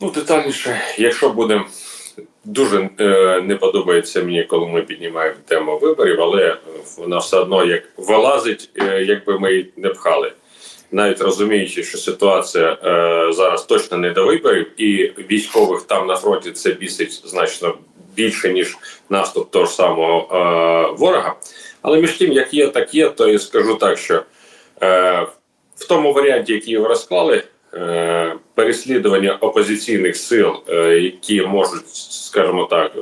Ну, детальніше, якщо будемо дуже е, не подобається мені, коли ми піднімаємо тему виборів, але вона все одно як вилазить, е, якби ми її не пхали. Навіть розуміючи, що ситуація е, зараз точно не до виборів, і військових там на фронті це бісить значно більше, ніж наступ того ж самого е, ворога. Але між тим, як є, так є, то я скажу так, що е, в тому варіанті, який його розклали, е, переслідування опозиційних сил, е, які можуть, скажімо так,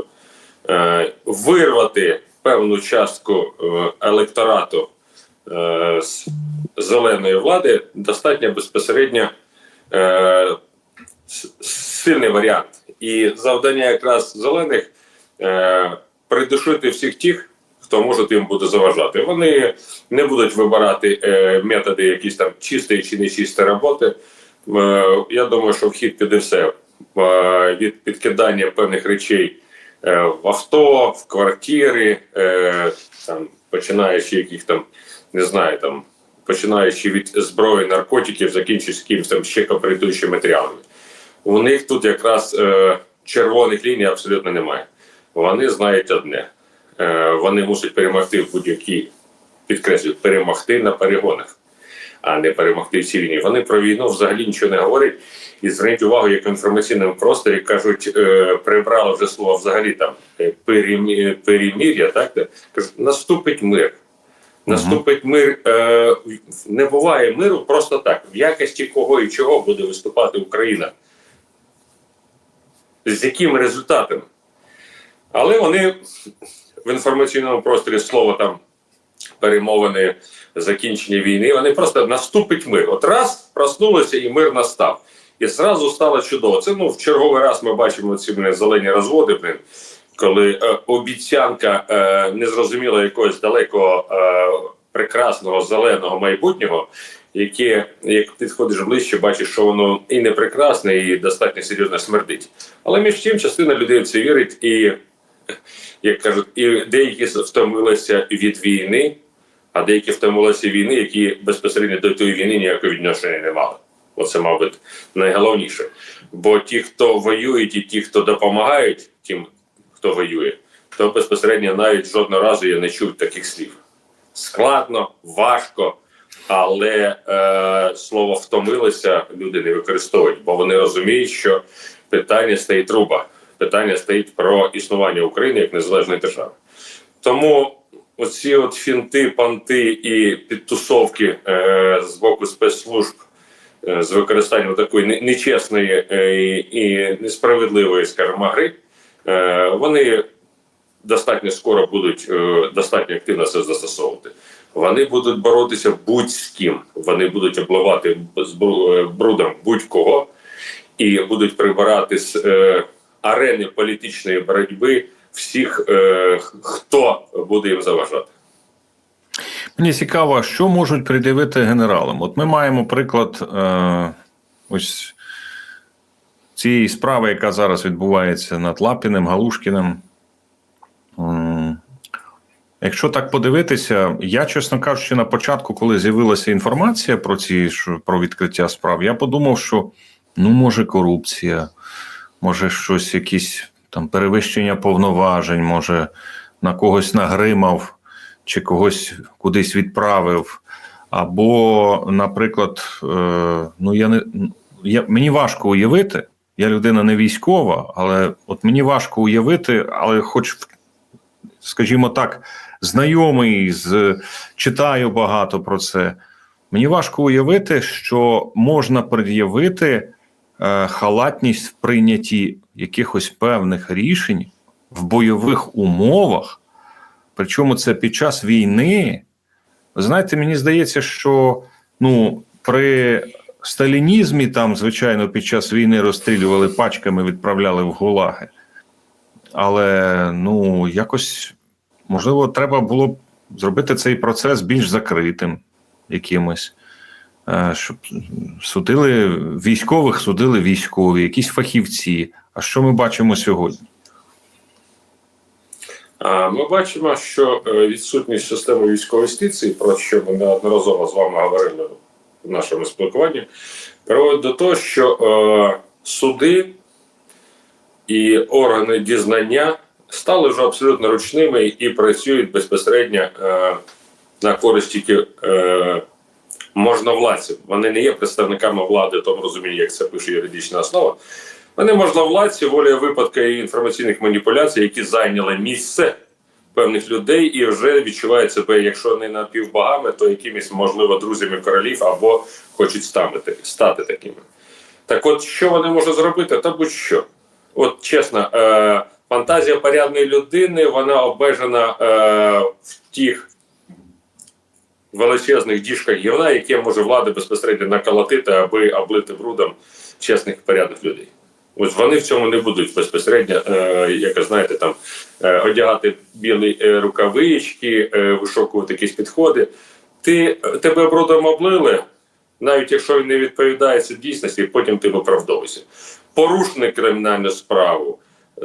е, вирвати певну частку е, електорату з зеленої влади, достатньо безпосередньо сильний варіант. І завдання якраз зелених придушити всіх тих, хто може їм буде заважати. Вони не будуть вибирати е, методи якісь там чистої чи нечистої роботи. Е, я думаю, що в хід піде все е, від підкидання певних речей е, в авто, в квартири, там, починаючи яких там, не знаю, там, починаючи від зброї, наркотиків, закінчуючи якимось там ще компрометуючими матеріалами. У них тут якраз е, червоних ліній абсолютно немає. Вони знають одне: е, вони мусять перемогти в будь-якій, підкреслюю, перемогти на перегонах, а не перемогти в цій війні. Вони про війну взагалі нічого не говорять. І зверніть увагу, як в інформаційному просторі кажуть, е, прибрали вже слово взагалі там е, перемі- перемір'я, так де кажуть, наступить мир. Наступить мир. Е, не буває миру просто так. В якості кого і чого буде виступати Україна. З якими результатами? Але вони в інформаційному просторі слово там перемовини закінчення війни, вони просто наступить мир. От раз проснулися і мир настав. І зразу стало чудово. Це ну в черговий раз ми бачимо ці блин, зелені розводи, блин, коли е, обіцянка е, незрозуміло якогось далекого е, прекрасного зеленого майбутнього, яке як підходиш ближче, бачиш, що воно і не прекрасне, і достатньо серйозно смердить. Але між тим частина людей в це вірить, і як кажуть, і деякі втомилися від війни, а деякі втомилися війни, які безпосередньо до тої війни ніякого відношення не мали. Оце, мабуть, найголовніше. Бо ті, хто воюють, і ті, хто допомагають тим, хто воює, то безпосередньо навіть жодного разу я не чув таких слів. Складно, важко, але е, слово втомилися люди не використовують, бо вони розуміють, що питання стоїть труба. Питання стоїть про існування України як незалежної держави. Тому оці от фінти, панти і підтусовки е, з боку спецслужб е, з використанням такої нечесної е, і несправедливої, скажімо, гри, е, вони достатньо скоро будуть е, достатньо активно це застосовувати. Вони будуть боротися будь з ким, вони будуть обливати е, брудом будь-кого і будуть прибирати з е, арени політичної боротьби всіх, е, хто буде їм заважати. Мені цікаво, що можуть придивити генералам. От ми маємо приклад е, ось цієї справи, яка зараз відбувається над Лапіним, Галушкіним. Якщо так подивитися, я, чесно кажучи, на початку, коли з'явилася інформація про ці про відкриття справ, я подумав, що ну, може, корупція, може, щось, якісь там перевищення повноважень, може, на когось нагримав чи когось кудись відправив. Або, наприклад, е, ну я не я, мені важко уявити, я людина не військова, але от мені важко уявити, але хоч, скажімо так, знайомий з читаю багато про це. Мені важко уявити, що можна пред'явити халатність в прийнятті якихось певних рішень в бойових умовах. Причому це під час війни. Ви знаєте, мені здається, що ну, при сталінізмі там, звичайно, під час війни розстрілювали пачками, відправляли в гулаги. Але ну, якось, можливо, треба було б зробити цей процес більш закритим якимось. Е, Щоб судили військових, судили військові, якісь фахівці. А що ми бачимо сьогодні? Ми бачимо, що е, відсутність системи військової юстиції, про що ми неодноразово з вами говорили в нашому спілкуванні, приводить до того, що е, суди і органи дізнання стали вже абсолютно ручними і працюють безпосередньо на користь тільки можновладців. Вони не є представниками влади, тому розумінні, як це пише юридична основа. Вони можновладці, воля випадка і інформаційних маніпуляцій, які зайняли місце певних людей і вже відчувають себе, якщо не напівбогами, то якимись, можливо, друзями королів або хочуть стати, стати такими. Так от, що вони можуть зробити? Та будь-що. От чесно, е, фантазія порядної людини, вона обмежена е, в тих величезних діжках гівна, які може влада безпосередньо наколотити, аби облити брудом чесних порядних людей. Ось вони в цьому не будуть безпосередньо, е, як знаєте, там е, одягати білі е, рукавички, е, вишокувати якісь підходи. Ти тебе брудом облили, навіть якщо він не відповідає дійсності, потім ти виправдовуєшся. Порушник кримінальну справу.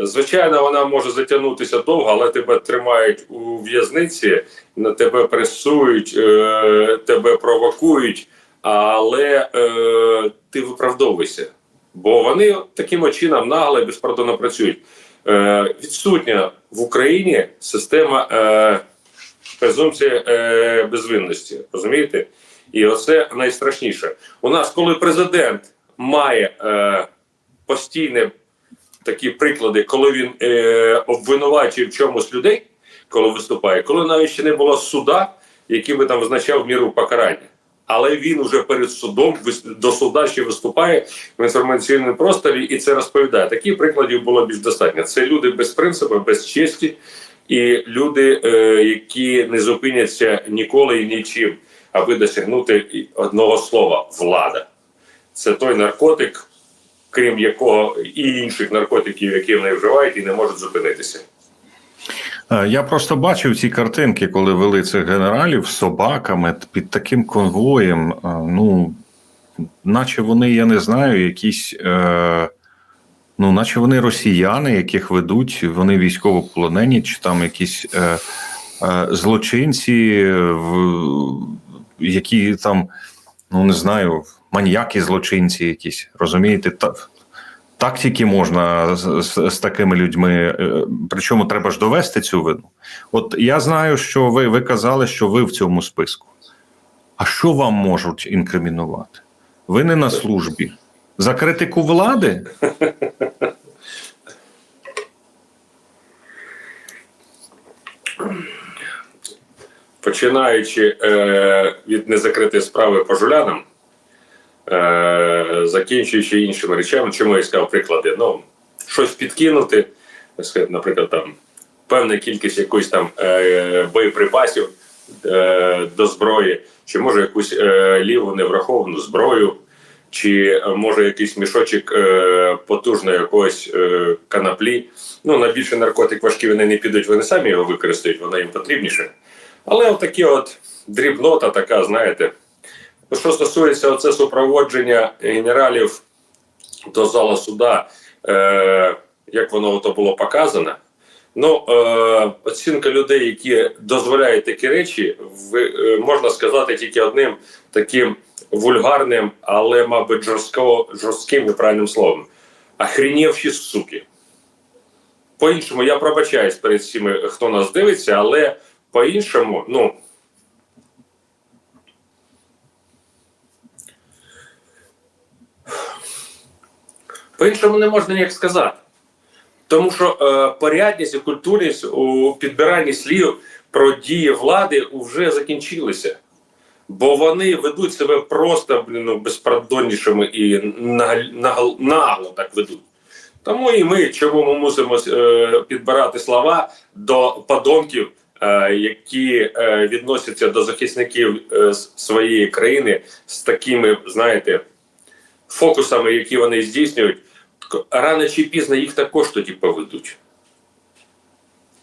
Звичайно, вона може затягнутися довго, але тебе тримають у в'язниці, на тебе пресують, е, тебе провокують, але е, ти виправдовуєшся. Бо вони таким чином нагло і безпардонно працюють. Е, відсутня в Україні система е, презумпції безвинності. Розумієте? І оце найстрашніше. У нас, коли президент має постійне такі приклади, коли він е, обвинувачує в чомусь людей, коли виступає, коли навіть ще не було суда, який би там визначав міру покарання. Але він уже перед судом до суда ще виступає в інформаційному просторі і це розповідає. Таких прикладів було більш достатньо. Це люди без принципу, без честі, і люди, е, які не зупиняться ніколи і нічим, аби досягнути одного слова влада. Це той наркотик, крім якого і інших наркотиків, які вони вживають, і не можуть зупинитися. Е, Я просто бачив ці картинки, коли вели цих генералів з собаками під таким конвоєм. Е, Ну, наче вони, я не знаю, якісь. Е, ну, наче вони росіяни, яких ведуть, вони військовополонені, чи там якісь е, е, злочинці, в, які там, ну не знаю, маніяки злочинці якісь, розумієте? Та, так тільки можна з, з, з такими людьми. е, Причому треба ж довести цю вину. От я знаю, що ви, ви казали, що ви в цьому списку. А що вам можуть інкримінувати? Ви не на службі. За критику влади? починаючи е, від незакритої справи по жулянам, закінчуючи іншими речами, чому я сказав приклади. Ну, щось підкинути, наприклад, там певна кількість якоїсь там е, боєприпасів е, до зброї, чи може якусь е, ліву невраховану зброю, чи е, може якийсь мішочок е, потужної якоїсь е, канаплі. Ну, на більше наркотик важкі вони не підуть, вони самі його використають, воно їм потрібніше. Але отакі от дрібнота, така, знаєте. Ну, Що стосується оце супроводження генералів до зала суда, е, як воно то було показано, ну, е, оцінка людей, які дозволяють такі речі, ви, е, можна сказати тільки одним таким вульгарним, але, мабуть, жорстко, жорстким правильним словом. Охренівші суки. По-іншому, я пробачаюсь перед всіми, хто нас дивиться, але по-іншому, ну. По-іншому не можна ніяк сказати. Тому що е, порядність і культурність у підбиранні слів про дії влади вже закінчилися. Бо вони ведуть себе просто блін, ну, безпардоннішими і нагло, нагло, так ведуть. Тому і ми чому ми мусимо е, підбирати слова до подонків, е, які е, відносяться до захисників е, своєї країни з такими, знаєте, фокусами, які вони здійснюють, рано чи пізно їх також тоді поведуть.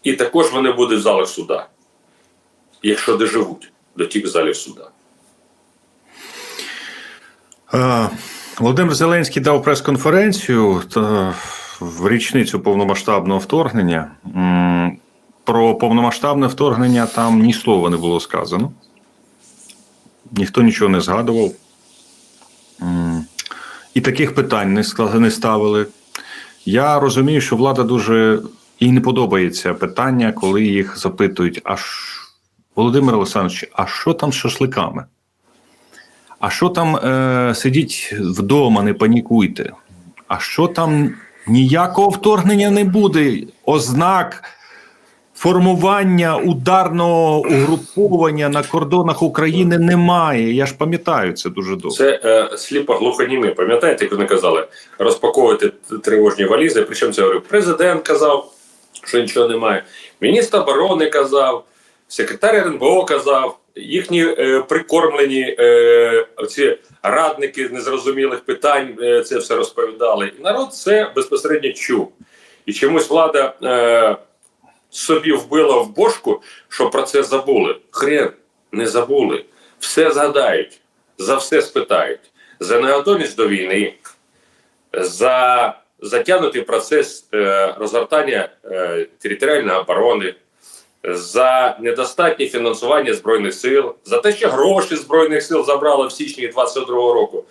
І також вони будуть в залах суда, якщо доживуть до тих залів суда. Е, Володимир Зеленський дав прес-конференцію в річницю повномасштабного вторгнення. Про повномасштабне вторгнення там ні слова не було сказано. Ніхто нічого не згадував. І таких питань не ставили. Я розумію, що влада дуже їй не подобається питання, коли їх запитують: а ж, Володимир Олександрович, а що там з шашликами? А що там е, сидіть вдома, не панікуйте? А що там ніякого вторгнення не буде? Ознак формування ударного угруповання на кордонах України немає. Я ж пам'ятаю це дуже добре. Це е, сліпо глухоніми. Пам'ятаєте, як вони казали, розпаковувати тривожні валізи. Причому це говорив президент казав, що нічого немає. Міністр оборони казав, секретар РНБО казав, їхні е, прикормлені е, ці радники з незрозумілих питань е, це все розповідали. І народ це безпосередньо чув. І чомусь влада е, собі вбила в бошку, що про це забули. Хрен не забули. Все згадають за все спитають. За неготовність до війни, за затягнутий процес е, розгортання е, територіальної оборони, за недостатнє фінансування Збройних сил, за те, що гроші Збройних сил забрали в січні 22-го року.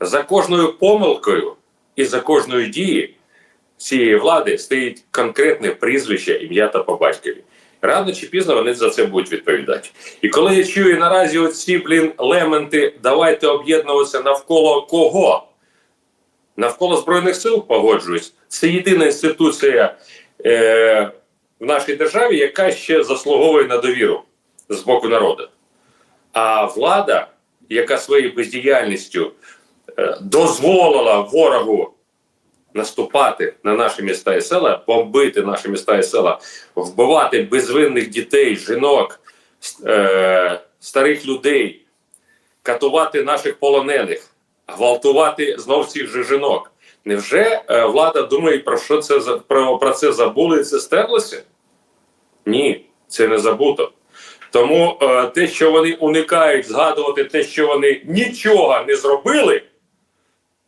За кожною помилкою і за кожною дією цієї влади стоїть конкретне прізвище, ім'я та по батькові. Рано чи пізно вони за це будуть відповідати. І коли я чую наразі оці, блін, лементи, давайте об'єднуватися навколо кого? Навколо Збройних сил погоджуюсь. Це єдина інституція е, в нашій державі, яка ще заслуговує на довіру з боку народу. А влада, яка своєю бездіяльністю е, дозволила ворогу наступати на наші міста і села, бомбити наші міста і села, вбивати безвинних дітей, жінок, е, старих людей, катувати наших полонених, гвалтувати знов цих же жінок. Невже е, влада думає, про що це про, про це забули і це стерлося? Ні, це не забуто. Тому е, те, що вони уникають згадувати те, що вони нічого не зробили,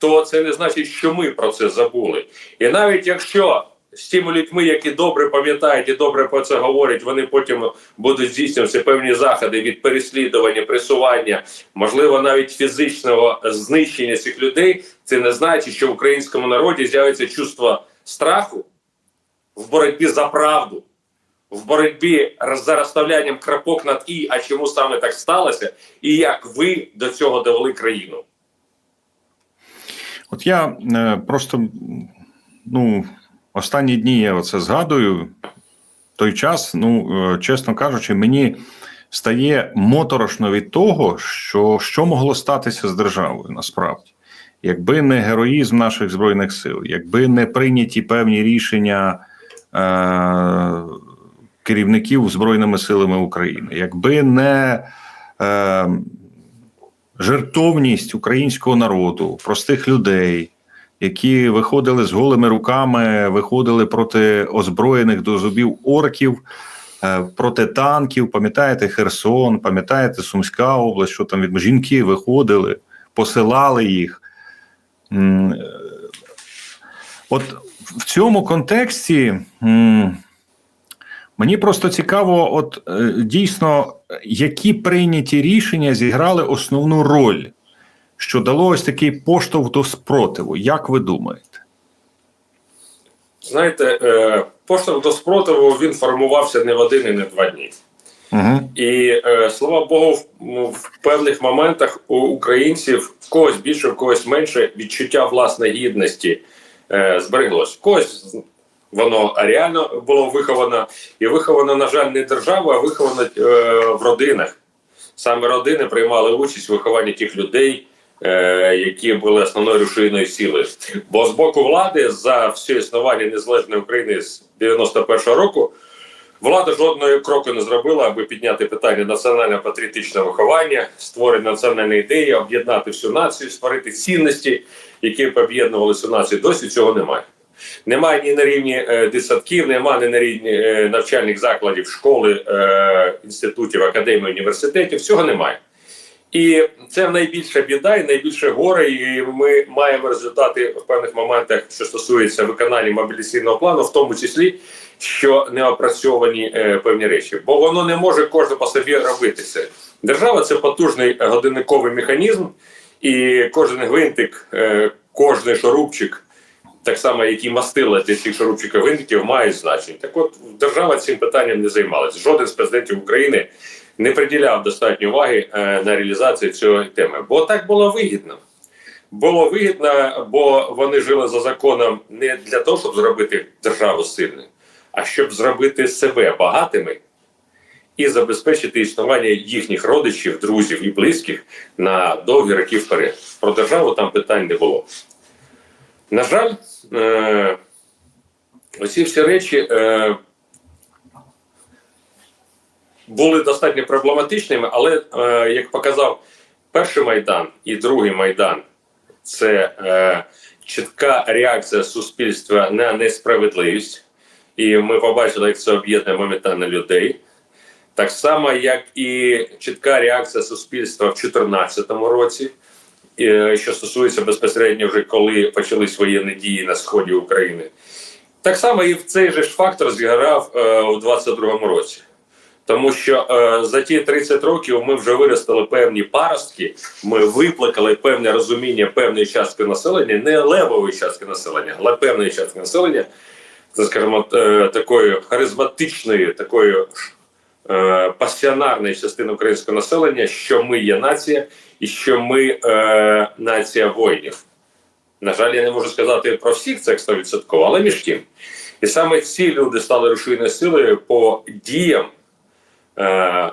то це не значить, що ми про це забули. І навіть якщо з тими людьми, які добре пам'ятають і добре про це говорять, вони потім будуть здійснювати певні заходи від переслідування, пресування, можливо, навіть фізичного знищення цих людей, це не значить, що в українському народі з'явиться чувство страху в боротьбі за правду. В боротьбі за розставлянням крапок над і, а чому саме так сталося, і як ви до цього довели країну. От я е, просто ну, останні дні я оце згадую. Той час, ну, е, чесно кажучи, мені стає моторошно від того, що, що могло статися з державою насправді. Якби не героїзм наших збройних сил, якби не прийняті певні рішення е, керівників Збройними силами України, якби не е, жертовність українського народу, простих людей, які виходили з голими руками, виходили проти озброєних до зубів орків, е, проти танків. Пам'ятаєте Херсон, пам'ятаєте Сумська область, що там від жінки виходили, посилали їх. Е, От в цьому контексті. Мені просто цікаво, от е, дійсно, які прийняті рішення зіграли основну роль, що дало ось такий поштовх до спротиву. Як ви думаєте? Знаєте, е, поштовх до спротиву він формувався не в один і не два дні. Угу. І е, слава Богу, в, ну, в певних моментах у українців в когось більше, в когось менше відчуття власної гідності е, збереглось. В когось воно реально було виховано, і виховано, на жаль, не державою, а виховано е, в родинах. Саме родини приймали участь у вихованні тих людей, е, які були основною рушійною силою. Бо з боку влади за все існування незалежної України з 91-го року Влада жодної кроку не зробила, аби підняти питання національно-патріотичного виховання, створення національної ідеї, об'єднати всю націю, створити цінності, які б об'єднували всю націю. Досі цього немає. Немає ні на рівні е, дитсадків, немає ні на рівні е, навчальних закладів, школи, е, інститутів, академій, університетів. Цього немає. І це найбільша біда і найбільше горе. І ми маємо результати в певних моментах, що стосується виконання мобілізаційного плану, в тому числі що не опрацьовані певні речі, бо воно не може кожен по собі робити це. Держава це потужний годинниковий механізм, і кожен гвинтик, кожний шурупчик так само, як і мастила для цих шурупчиків винників, мають значення. Так от держава цим питанням не займалася. Жоден з президентів України не приділяв достатньо уваги е, на реалізацію цієї теми, бо так було вигідно. Було вигідно, бо вони жили за законом не для того, щоб зробити державу сильною, а щоб зробити себе багатими і забезпечити існування їхніх родичів, друзів і близьких на довгі роки вперед. Про державу там питань не було. На жаль, е- всі речі е- були достатньо проблематичними, але е- як показав перший майдан і другий майдан, це е- чітка реакція суспільства на несправедливість. І ми побачили, як це об'єднує моментально людей. Так само, як і чітка реакція суспільства в 2014 році, що стосується безпосередньо вже коли почались воєнні дії на сході України. Так само і в цей же ж фактор зіграв е, у 2022 році. Тому що е, за ті 30 років ми вже виростили певні паростки, ми викликали певне розуміння певної частки населення, не левової частки населення, але певної частки населення, це, скажімо, е, такої харизматичної, такої е, пасіонарної частини українського населення, що ми є нація і що ми е, нація воїнів. На жаль, я не можу сказати про всіх цих 100%, але між тим. І саме ці люди стали рушійною силою по діям, е,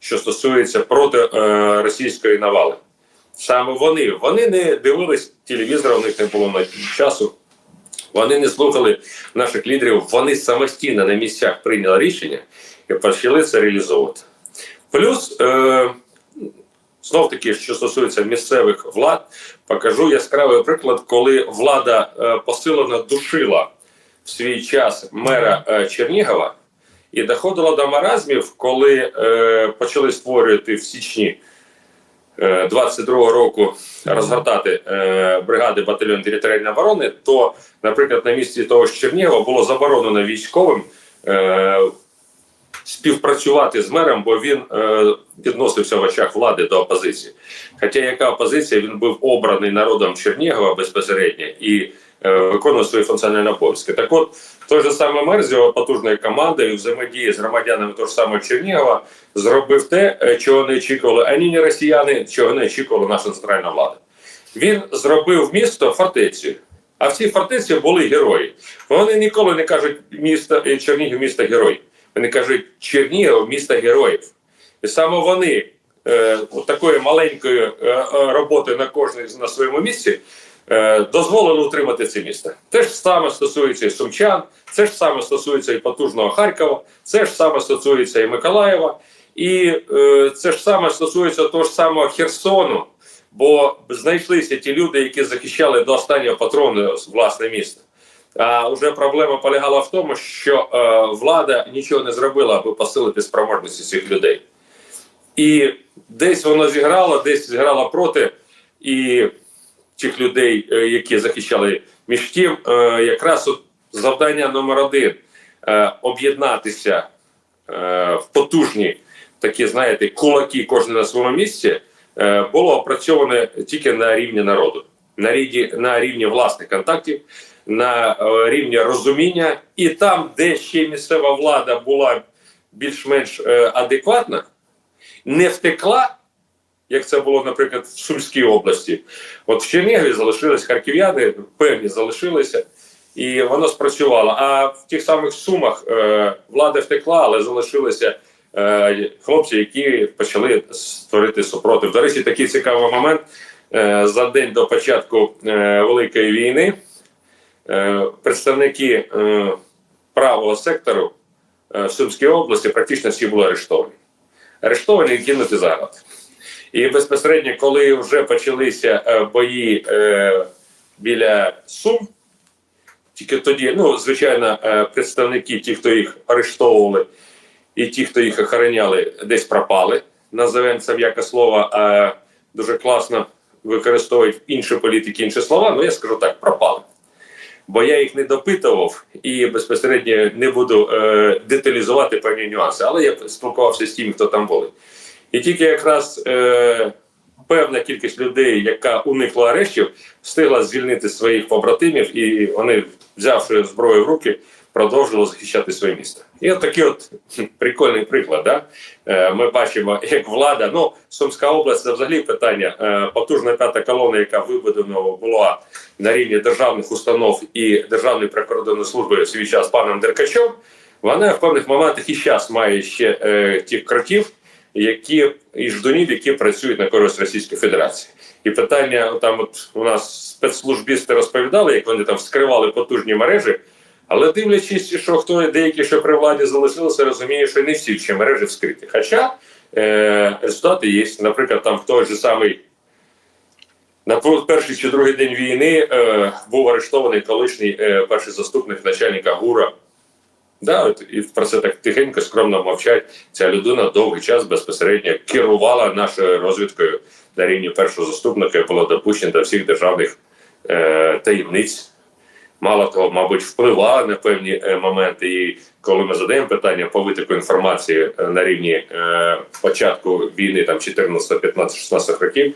що стосується проти е, російської навали. Саме вони вони не дивились телевізора, у них не було на часу. Вони не слухали наших лідерів, вони самостійно на місцях прийняли рішення і почали це реалізовувати. Плюс, е, знов таки, що стосується місцевих влад, покажу яскравий приклад, коли влада е, посилено душила в свій час мера е, Чернігова і доходило до маразмів, коли е, почали створювати в січні. 22-го року розгортати бригади батальйон територіальної оборони, то, наприклад, на місці того ж Чернігова було заборонено військовим співпрацювати з мером, бо він е, відносився в очах влади до опозиції. Хоча яка опозиція він був обраний народом Чернігова безпосередньо і е, виконував свої функціональні обов'язки. Так от той же самий мер з його потужною командою взаємодії з громадянами того ж самого Чернігова зробив те, е, чого не очікували ані не росіяни, чого не очікувала наша центральна влада. Він зробив місто фортецю. А в цій фортеці були герої. Вони ніколи не кажуть місто Чернігів місто герой. Вони кажуть Чернігів місто героїв. І саме вони е, от такою маленькою е, е, роботою на кожній на своєму місці е, дозволили утримати це місто. Те ж саме стосується і Сумчан, це ж саме стосується і потужного Харкова, це ж саме стосується і Миколаєва, і е, це ж саме стосується того ж самого Херсону. Бо знайшлися ті люди, які захищали до останнього патрону власне місто. А вже проблема полягала в тому, що е, влада нічого не зробила, аби посилити спроможності цих людей. І десь воно зіграло, десь зіграло проти і тих людей, е, які захищали між тим, е, якраз от завдання номер один об'єднатися в потужні такі, знаєте, кулаки кожен на своєму місці, було опрацьоване тільки на рівні народу, на рівні, на рівні власних контактів, на е, рівні розуміння, і там, де ще місцева влада була більш-менш е, адекватна, не втекла. Як це було, наприклад, в Сумській області, от в Чернігові залишились харків'яни, певні залишилися, і воно спрацювало. А в тих самих сумах е, влада втекла, але залишилися хлопці, які почали створити супротив. До речі, такий цікавий момент за день до початку Великої війни. Е, представники е, правого сектору е, в Сумській області практично всі були арештовані. Арештовані і кинуті за грати. І безпосередньо, коли вже почалися е, бої е, біля Сум, тільки тоді, ну, звичайно, е, представники, ті, хто їх арештовували, і ті, хто їх охороняли, десь пропали. Називаємо це м'яке слово, а дуже класно використовують інші політики інші слова, ну я скажу так, пропали. Бо я їх не допитував і безпосередньо не буду е, деталізувати певні нюанси, але я спілкувався з тими, хто там були. І тільки якраз е, певна кількість людей, яка уникла арештів, встигла звільнити своїх побратимів, і вони, взявши зброю в руки, продовжили захищати своє місто. І от такий от прикольний приклад. Да? Е, Ми бачимо, як влада, ну Сумська область це взагалі питання. Е, Потужна п'ята колона, яка вибудована була на рівні державних установ і Державної прикордонної служби в свій час паном Деркачем, вона в певних моментах і зараз має ще е, тих кроків, які і ждунів, які працюють на користь Російської Федерації. І питання там, от у нас спецслужбісти розповідали, як вони там вскривали потужні мережі. Але дивлячись, що хто деякі, що при владі залишилися, розуміє, що не всі ще мережі вскриті. Хоча е, результати є. Наприклад, там в той же самий на перший чи другий день війни е, був арештований колишній е, перший заступник начальника ГУРа. Да, от, і про це так тихенько, скромно мовчать. Ця людина довгий час безпосередньо керувала нашою розвідкою на рівні першого заступника і було допущено до всіх державних е, таємниць. Мало того, мабуть, впливала на певні е, моменти. І коли ми задаємо питання по витоку інформації е, на рівні е, початку війни, там 14, 15, 16 років,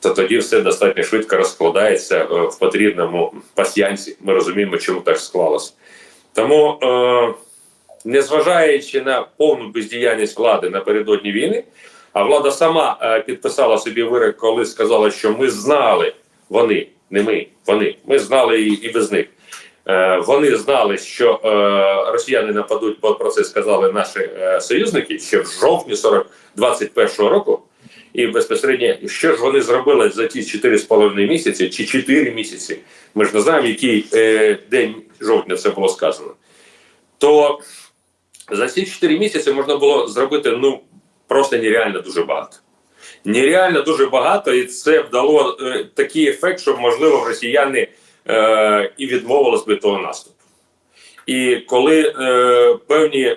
то тоді все достатньо швидко розкладається в потрібному пасьянці. Ми розуміємо, чому так склалося. Тому, незважаючи на повну бездіяльність влади напередодні війни, а влада сама підписала собі вирок, коли сказала, що ми знали вони, не ми, вони. Ми знали і, і без них. Е, вони знали, що е, росіяни нападуть, бо про це сказали наші е, союзники ще в жовтні 40, 21-го року. І безпосередньо, що ж вони зробили за ті 4,5 місяці чи 4 місяці, ми ж не знаємо, який е, день жовтня це було сказано. То за ці 4 місяці можна було зробити ну просто нереально дуже багато. Нереально дуже багато, і це вдало е, такий ефект, що можливо росіяни е, і відмовились би того наступу. І коли е, певні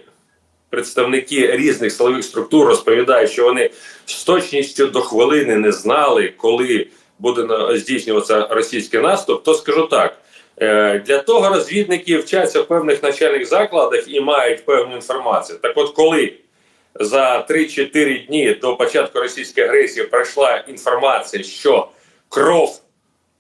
представники різних силових структур розповідають, що вони з точністю до хвилини не знали, коли буде здійснюватися російський наступ, то скажу так. е, Для того розвідники вчаться в певних навчальних закладах і мають певну інформацію. Так от, коли за 3-4 дні до початку російської агресії прийшла інформація, що кров,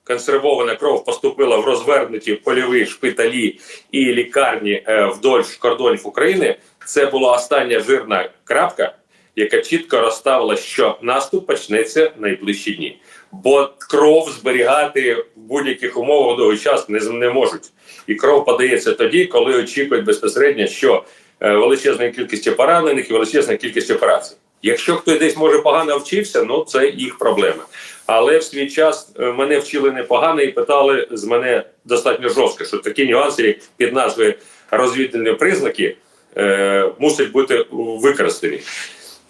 консервована кров поступила в розвернуті польові шпиталі і лікарні е, вдовж кордонів України, це була остання жирна крапка, яка чітко розставила, що наступ почнеться найближчі дні. Бо кров зберігати в будь-яких умовах довгий час не, не можуть. І кров подається тоді, коли очікують безпосередньо, що е, величезна кількість поранених і величезна кількість операцій. Якщо хтось десь може погано вчився, ну це їх проблема. Але в свій час е, мене вчили непогано і питали з мене достатньо жорстко, що такі нюанси, як під назвою розвідувальні признаки, е, мусять бути використані.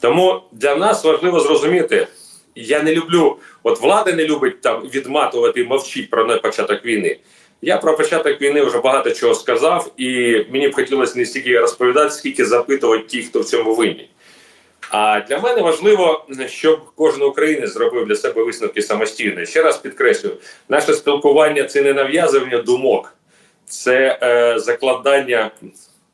Тому для нас важливо зрозуміти. Я не люблю, от влада не любить там відматувати, мовчить про початок війни. Я про початок війни вже багато чого сказав, і мені б хотілося не стільки розповідати, скільки запитувати ті, хто в цьому винні. А для мене важливо, щоб кожен українець зробив для себе висновки самостійно. Ще раз підкреслюю, наше спілкування це не нав'язування думок, це е, закладання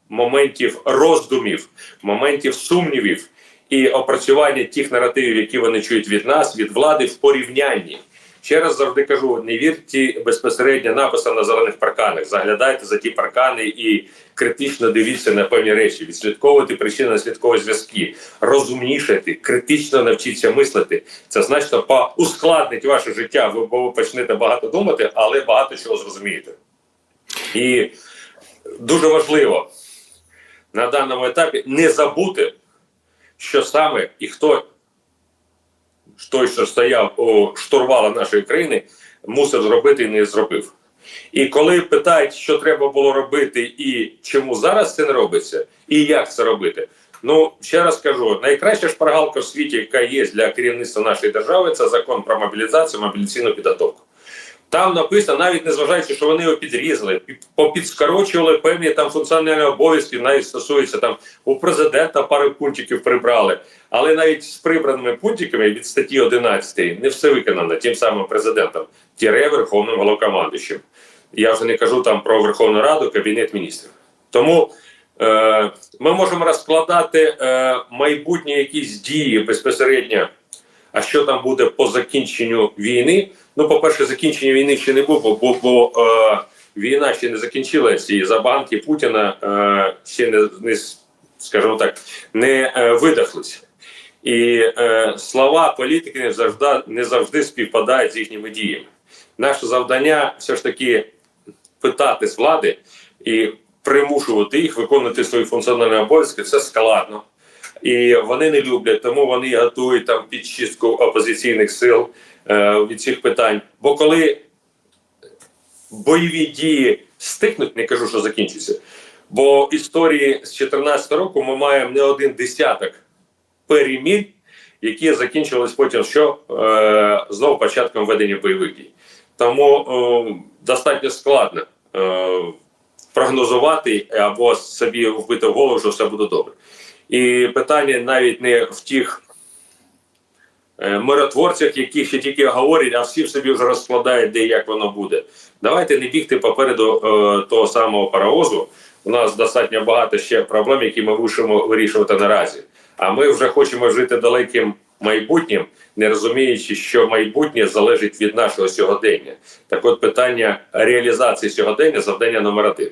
моментів роздумів, моментів сумнівів і опрацювання тих наративів, які вони чують від нас, від влади в порівнянні. Ще раз завжди кажу: не вірте безпосередньо написам на зелених парканах. Заглядайте за ті паркани і критично дивіться на певні речі, відслідковувати причини наслідкові зв'язки, розумнішати, критично навчіться мислити. Це значно поускладнить ваше життя. Ви почнете багато думати, але багато чого зрозумієте. І дуже важливо на даному етапі не забути, що саме і хто той, що стояв у штурвала нашої країни, мусив зробити і не зробив. І коли питають, що треба було робити, і чому зараз це не робиться, і як це робити. Ну ще раз кажу: найкраща шпаргалка в світі, яка є для керівництва нашої держави, це закон про мобілізацію, мобілізаційну підготовку. Там написано, навіть незважаючи, що вони його підрізали, попідскорочували певні там функціональні обов'язки, навіть стосується там у президента пару пунктиків прибрали. Але навіть з прибраними пунктиками від статті 11 не все виконано тим самим президентом, тіре Верховним головнокомандуючим. Я вже не кажу там про Верховну Раду, Кабінет міністрів. Тому е, ми можемо розкладати е, майбутні якісь дії безпосередньо А що там буде по закінченню війни? Ну, по-перше, закінчення війни ще не було, бо, бо е, війна ще не закінчилась, і забанки Путіна е, ще не, не скажімо так, не е, видохлися. І е, слова політики не завжди, не завжди співпадають з їхніми діями. Наше завдання все ж таки питати з влади і примушувати їх виконувати свої функціональні обов'язки. Це складно. І вони не люблять, тому вони готують там підчистку опозиційних сил е, від цих питань. Бо коли бойові дії стихнуть, не кажу, що закінчаться. Бо історії з 2014 року ми маємо не один десяток перемір, які закінчились потім що е, знову початком ведення бойових дій. Тому е, достатньо складно е, прогнозувати або собі вбити в голову, що все буде добре. І питання навіть не в тих е, миротворцях, які ще тільки говорять, а всі собі вже розкладають, де і як воно буде. Давайте не бігти попереду е, того самого паровозу. У нас достатньо багато ще проблем, які ми мусимо вирішувати наразі. А ми вже хочемо жити далеким майбутнім, не розуміючи, що майбутнє залежить від нашого сьогодення. Так от питання реалізації сьогодення завдання номер один.